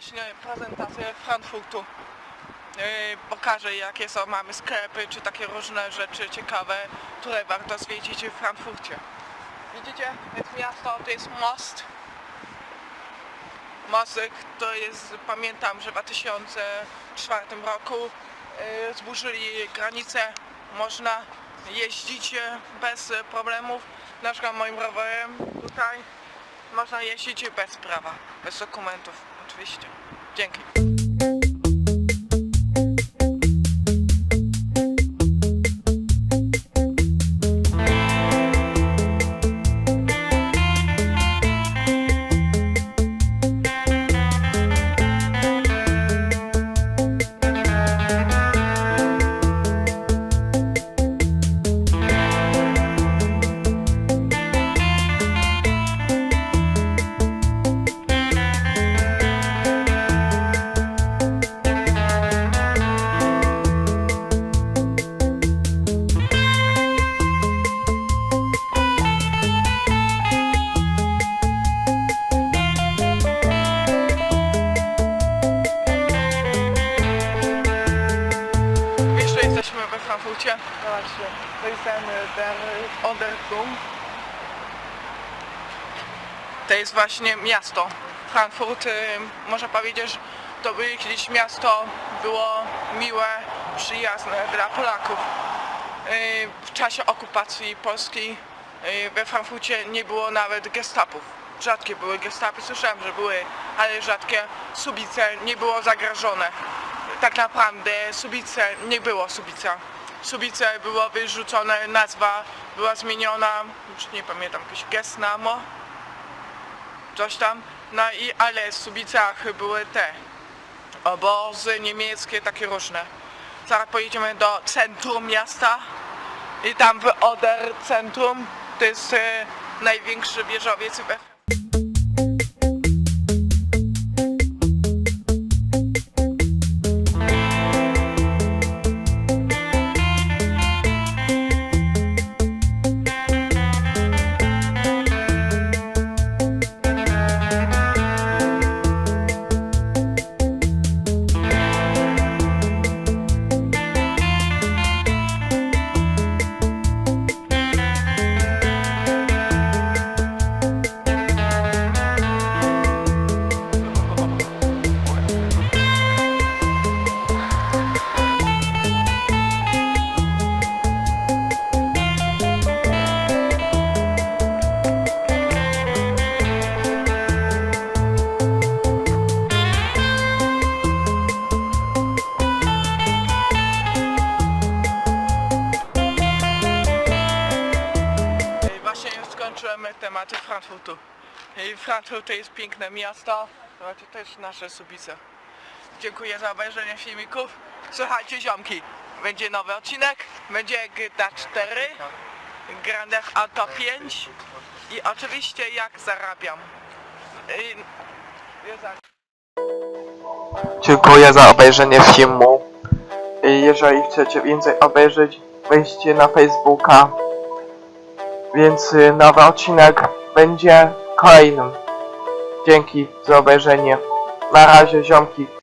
właśnie prezentację Frankfurtu. Yy, pokażę jakie są, mamy sklepy, czy takie różne rzeczy ciekawe, które warto zwiedzić w Frankfurcie. Widzicie, jest miasto, to jest most. Most, to jest, pamiętam, że w 2004 roku yy, zburzyli granicę, można jeździć e, bez problemów. Na przykład moim rowerem tutaj można jeździć bez prawa, bez dokumentów, oczywiście. Dzięki. Jesteśmy we Frankfurcie. Zobaczcie, to jest ten. To jest właśnie miasto. Frankfurt, y, można powiedzieć, to by kiedyś miasto było miłe, przyjazne dla Polaków. Y, W czasie okupacji polskiej y, we Frankfurcie nie było nawet gestapów. Rzadkie były gestapy, słyszałem, że były, ale rzadkie. Subice nie było zagrożone tak naprawdę Subice nie było Subica. Subice było wyrzucone, nazwa była zmieniona, już nie pamiętam, jakiś Gesnamo, coś tam. No i ale w Subicach były te obozy niemieckie, takie różne. Zaraz pojedziemy do centrum miasta i tam w Oder centrum to jest e, największy wieżowiec skończyłem tematy Frankfurtu. I Frankfurt to jest piękne miasto, zobaczcie też nasze Subice. Dziękuję za obejrzenie filmików. Słuchajcie ziomki, będzie nowy odcinek, będzie GTA 4, Grand Theft Auto 5 i oczywiście jak zarabiam. I... Dziękuję za obejrzenie filmu. Jeżeli chcecie więcej obejrzeć, wejdźcie na Facebooka. Więc y, nowy odcinek będzie kolejnym. Dzięki za obejrzenie. Na razie ziomki.